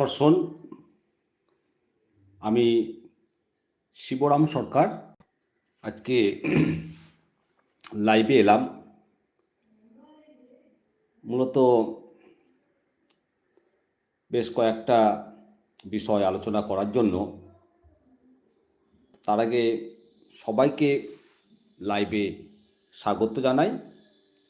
দর্শন আমি শিবরাম সরকার। আজকে লাইভে এলাম। মূলত বেশ কয়েকটা বিষয় আলোচনা করার জন্য। তার আগে সবাইকে লাইভে স্বাগত জানাই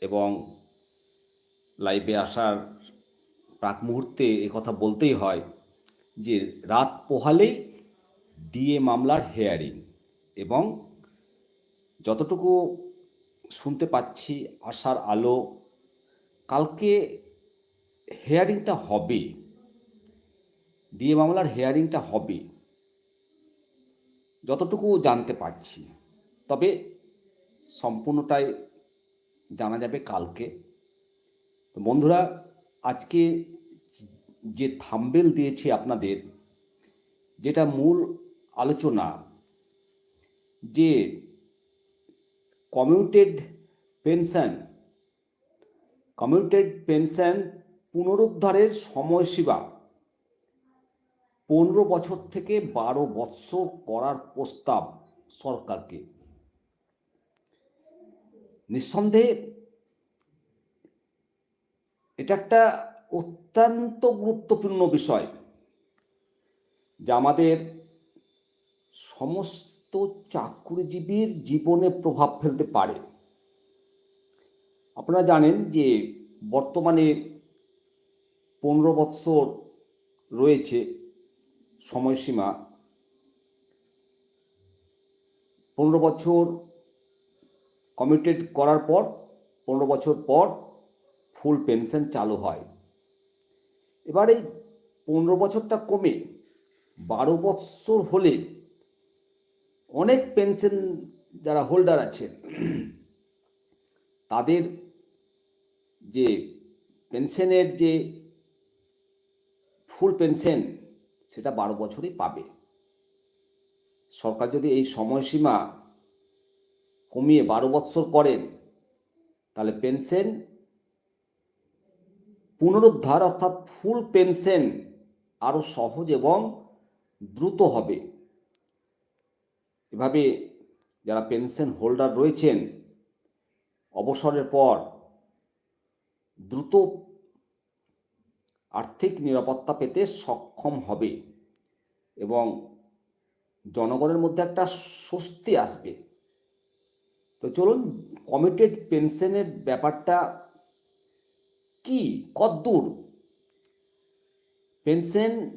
এবং লাইভে আসার প্রাক মুহূর্তে কথা বলতেই হয় যে রাত পোহালেই ডিএ মামলার হেয়ারিং এবং যতটুকু শুনতে পাচ্ছি, আশার আলো, কালকে হেয়ারিংটা হবে, ডিএ মামলার হেয়ারিংটা হবে, যতটুকু জানতে পারছি। তবে সম্পূর্ণটাই জানা যাবে কালকে। তো বন্ধুরা আজকে যে থাম্বেল দিয়েছি আপনাদের, যেটা মূল আলোচনা, যে কমিউটেড পেনশন কমিউটেড পেনশন পুনরুদ্ধারের সময়সীমা পনেরো বছর থেকে বারো বৎসর করার প্রস্তাব সরকারকে। নিঃসন্দেহে এটা একটা অত্যন্ত গুরুত্বপূর্ণ বিষয় যা আমাদের সমস্ত চাকরিজীবীর জীবনে প্রভাব ফেলতে পারে। আপনারা জানেন যে বর্তমানে পনেরো বৎসর রয়েছে সময়সীমা। পনেরো বছর কমিটেড করার পর, পনেরো বছর পর ফুল পেনশন চালু হয়। এবার এই পনেরো বছরটা কমে বারো বৎসর হলে অনেক পেনশন যারা হোল্ডার আছেন তাদের যে পেনশনের যে ফুল পেনশন, সেটা বারো বছরই পাবে। সরকার যদি এই সময়সীমা কমিয়ে বারো বৎসর করেন, তাহলে পেনশন পুনরুদ্ধার অর্থাৎ ফুল পেনশন আরও সহজ এবং দ্রুত হবে। এভাবে যারা পেনশন হোল্ডার রয়েছেন, অবসরের পর দ্রুত আর্থিক নিরাপত্তা পেতে সক্ষম হবে এবং জনগণের মধ্যে একটা স্বস্তি আসবে। তো চলুন কমিটেড পেনশনের ব্যাপারটা কি, কদ্দূর? পেনশন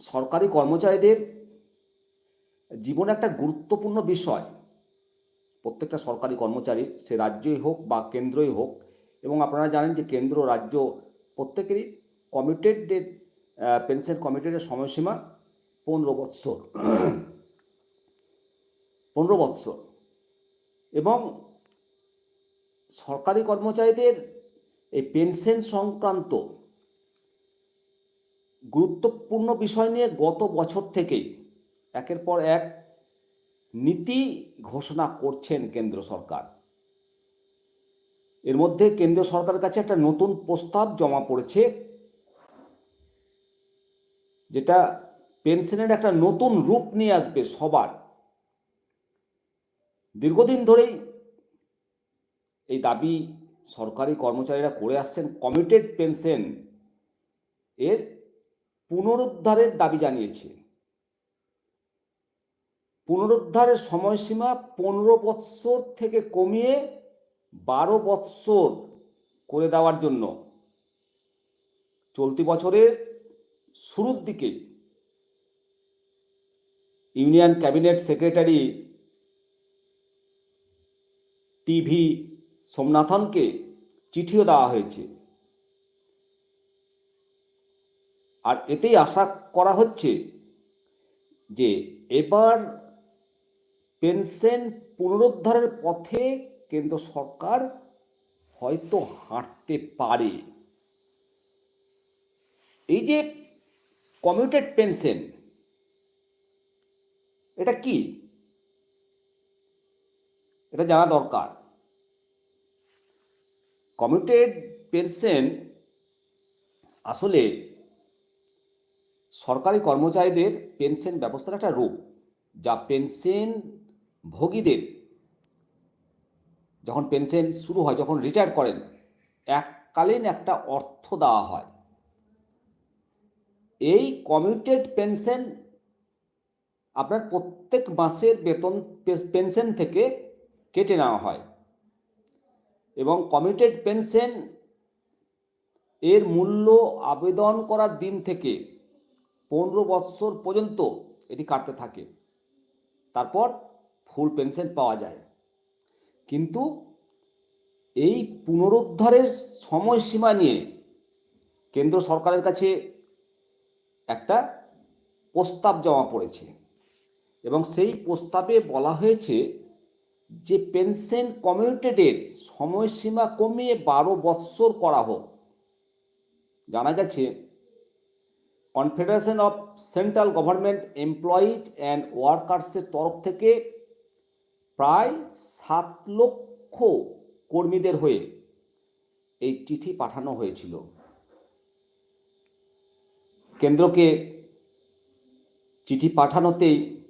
সরকারি কর্মচারীদের জীবনে একটা গুরুত্বপূর্ণ বিষয়। প্রত্যেকটা সরকারি কর্মচারী, সে রাজ্যই হোক বা কেন্দ্রই হোক, এবং আপনারা জানেন যে কেন্দ্র, রাজ্য প্রত্যেকেরই কমিটেডের পেনশন কমিটেডের সময়সীমা পনেরো বৎসর। পনেরো বৎসর। এবং সরকারি কর্মচারীদের এই পেনশন সংক্রান্ত গুরুত্বপূর্ণ বিষয় নিয়ে গত বছর থেকেই একের পর এক নীতি ঘোষণা করছেন কেন্দ্র সরকার। এর মধ্যে কেন্দ্র সরকারের কাছে একটা নতুন প্রস্তাব জমা পড়েছে, যেটা পেনশনের একটা নতুন রূপ নিয়ে আসবে সবার। দীর্ঘদিন ধরেই এই দাবি সরকারি কর্মচারীরা করে আসছেন কমিটেড পেনশন এর পুনরুদ্ধারের দাবি জানিয়েছে। পুনরুদ্ধারের সময়সীমা পনেরো বৎসর থেকে কমিয়ে বারো বৎসর করে দেওয়ার জন্য। চলতি বছরের শুরুর দিকে ইউনিয়ন ক্যাবিনেট সেক্রেটারি টিভি সোমনাথনকে চিঠিও দেওয়া হয়েছে। আর এতেই আশা করা হচ্ছে যে এবার পেনশন পুনরুদ্ধারের পথে কেন্দ্র সরকার হয়তো হাঁটতে পারে। এই যে কমিউটেড পেনশন এটা কি? এটা জানা দরকার। কমিউটেড পেনশন আসলে সরকারি কর্মচারীদের পেনশন ব্যবস্থার একটা রূপ, যা পেনশন ভোগীদের যখন পেনশন শুরু হয়, যখন রিটায়ার করেন, এককালীন একটা অর্থ দেওয়া হয়। এই কমিউটেড পেনশন আপনার প্রত্যেক মাসের বেতন পেনশন থেকে কেটে নেওয়া হয়। এবং কমিটেড পেনশন এর মূল্য আবেদন করার দিন থেকে পনেরো বৎসর পর্যন্ত এটি কাটতে থাকে। তারপর ফুল পেনশন পাওয়া যায়। কিন্তু এই পুনরুদ্ধারের সময়সীমা নিয়ে কেন্দ্র সরকারের কাছে একটা প্রস্তাব জমা পড়েছে এবং সেই প্রস্তাবে বলা হয়েছে যে পেনশন কমিউটেডের সময়সীমা কমিয়ে বারো বৎসর করা হোক। জানা গেছে confederation of central government employees and ওয়ার্কার্সের তরফ থেকে প্রায় সাত লক্ষ কর্মীদের হয়ে এই চিঠি পাঠানো হয়েছিল। কেন্দ্রকে চিঠি পাঠানোতেই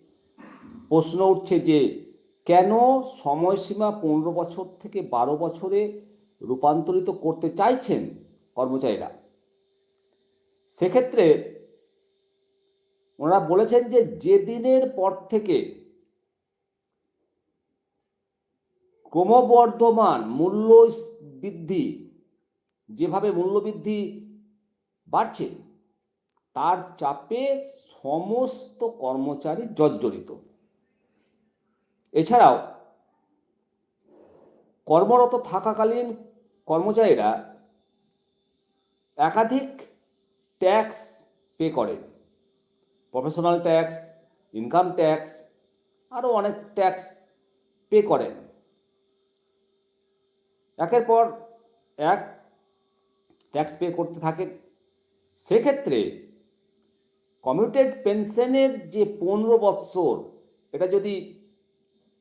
প্রশ্ন উঠছে যে কেন সময়সীমা পনেরো বছর থেকে বারো বছরে রূপান্তরিত করতে চাইছেন কর্মচারীরা? সেক্ষেত্রে ওনারা বলেছেন যে যেদিনের পর থেকে ক্রমবর্ধমান মূল্য বৃদ্ধি, যেভাবে মূল্যবৃদ্ধি বাড়ছে, তার চাপে সমস্ত কর্মচারী জর্জরিত। এছাড়াও, কর্মরত থাকাকালীন কর্মচারীরা একাধিক ট্যাক্স পে করে। প্রফেশনাল ট্যাক্স, ইনকাম ট্যাক্স, আরও অনেক ট্যাক্স পে করেন একের পর এক ট্যাক্স পে করতে থাকেন সেক্ষেত্রে কমিউটেড পেনশনের যে পনেরো বৎসর, এটা যদি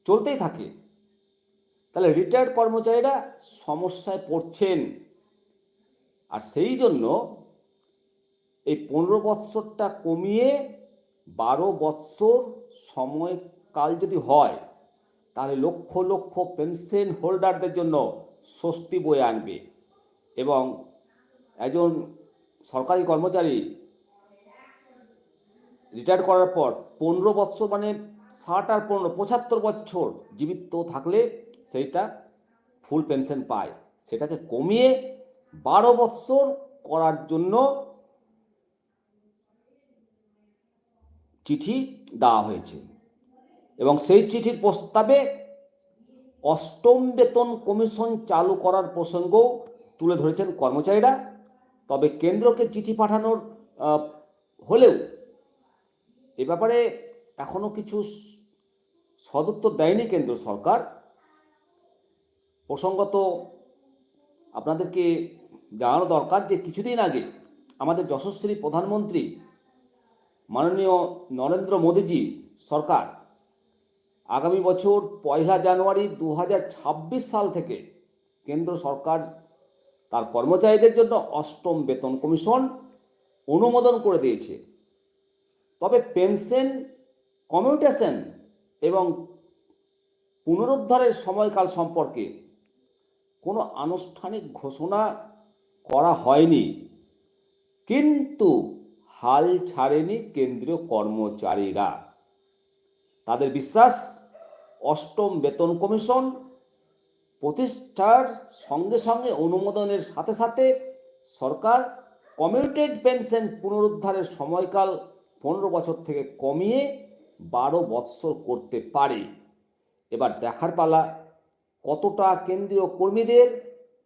চলতেই থাকে। তাহলে রিটায়ার্ড কর্মচারীরা সমস্যায় পড়ছেন। আর সেই জন্য এই পনেরো বৎসরটা কমিয়ে বারো বৎসর সময়কাল যদি হয়, তাহলে লক্ষ লক্ষ পেনশন হোল্ডারদের জন্য স্বস্তি বয়ে আনবে। এবং একজন সরকারি কর্মচারী রিটায়ার করার পর পনেরো বৎসর মানে ষাট আর পনেরো, পঁচাত্তর বছর জীবিত থাকলে সেইটা ফুল পেনশন পায়। সেটাকে কমিয়ে বারো বৎসর করার জন্য চিঠি দেওয়া হয়েছে। এবং সেই চিঠির প্রস্তাবে অষ্টম বেতন কমিশন চালু করার প্রসঙ্গও তুলে ধরেছেন কর্মচারীরা। তবে কেন্দ্রকে চিঠি পাঠানোর হলেও এ ব্যাপারে এখনও কিছু সদুত্তর দেয়নি কেন্দ্র সরকার। প্রসঙ্গত আপনাদেরকে জানানো দরকার যে কিছুদিন আগে আমাদের যশস্বী প্রধানমন্ত্রী মাননীয় নরেন্দ্র মোদীজি সরকার আগামী বছর পয়লা জানুয়ারি দু হাজার ছাব্বিশ সাল থেকে কেন্দ্র সরকার তার কর্মচারীদের জন্য অষ্টম বেতন কমিশন অনুমোদন করে দিয়েছে। তবে পেনশন কমিউটেশন এবং পুনরুদ্ধারের সময়কাল সম্পর্কে কোনো আনুষ্ঠানিক ঘোষণা করা হয়নি। কিন্তু হাল ছাড়েনি কেন্দ্রীয় কর্মচারীরা। তাদের বিশ্বাস, অষ্টম বেতন কমিশন প্রতিষ্ঠার সঙ্গে সঙ্গে অনুমোদনের সাথে সাথে সরকার কমিউটেড পেনশন পুনরুদ্ধারের সময়কাল পনেরো বছর থেকে কমিয়ে বারো বৎসর করতে পারে। এবার দেখার পালা, কতটা কেন্দ্রীয় কর্মীদের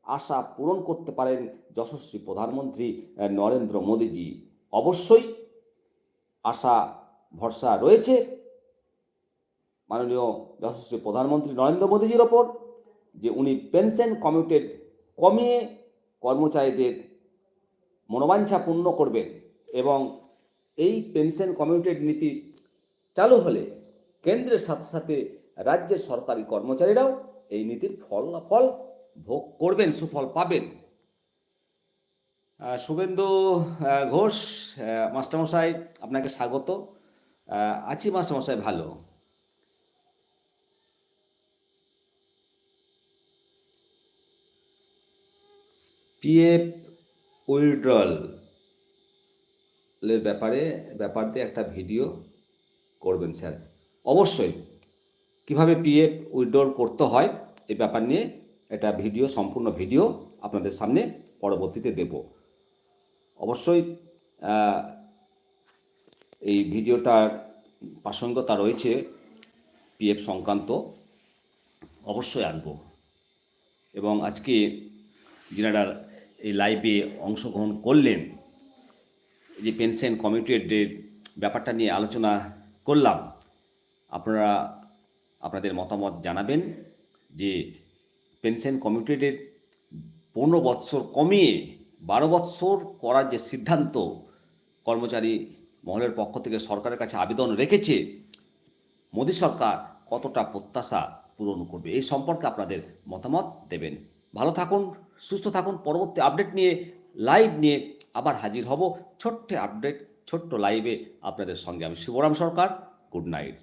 আশা পূরণ করতে পারেন যশস্বী প্রধানমন্ত্রী নরেন্দ্র মোদীজি? অবশ্যই আশা, ভরসা রয়েছে। মাননীয় যশস্বী প্রধানমন্ত্রী নরেন্দ্র মোদীজির ওপর যে উনি পেনশন কমিউটেড কমিয়ে কর্মচারীদের মনোবাঞ্ছা পূর্ণ করবেন এবং এই পেনশন কমিউটেড নীতি চালু হলে কেন্দ্রের সাথে সাথে রাজ্যের সরকারি কর্মচারীরাও এই নীতির ফল ফল ভোগ করবেন, সুফল পাবেন। শুভেন্দু ঘোষ মাস্টারমশাই, আপনাকে স্বাগত। আছি মাস্টারমশাই, ভালো। পিএফ উইথড্রল এর ব্যাপারে, ব্যাপারতে একটা ভিডিও করবেন স্যার। অবশ্যই। কীভাবে পিএফ উইথড্রল করতে হয়, এই ব্যাপার নিয়ে একটা ভিডিও, সম্পূর্ণ ভিডিও আপনাদের সামনে পরবর্তীতে দেব। অবশ্যই এই ভিডিওটার প্রাসঙ্গিকতা রয়েছে পিএফ সংক্রান্ত। অবশ্যই আনব। এবং আজকে যিনারা এই লাইভে অংশগ্রহণ করলেন যে পেনশন কমিটেডের ব্যাপারটা নিয়ে আলোচনা করলাম। আপনারা আপনাদের মতামত জানাবেন যে পেনশন কমিটেডের পনেরো বৎসর কমিয়ে বারো বৎসর করার যে সিদ্ধান্ত কর্মচারী মহলের পক্ষ থেকে সরকারের কাছে আবেদন রেখেছে, মোদী সরকার কতটা প্রত্যাশা পূরণ করবে এই সম্পর্কে আপনাদের মতামত দেবেন। ভালো থাকুন, সুস্থ থাকুন, পরবর্তী আপডেট নিয়ে, লাইভ নিয়ে আবার হাজির হব ছোট্ট আপডেট ছোট্ট লাইভে আপনাদের সঙ্গে আমি শিবরাম সরকার গুড নাইট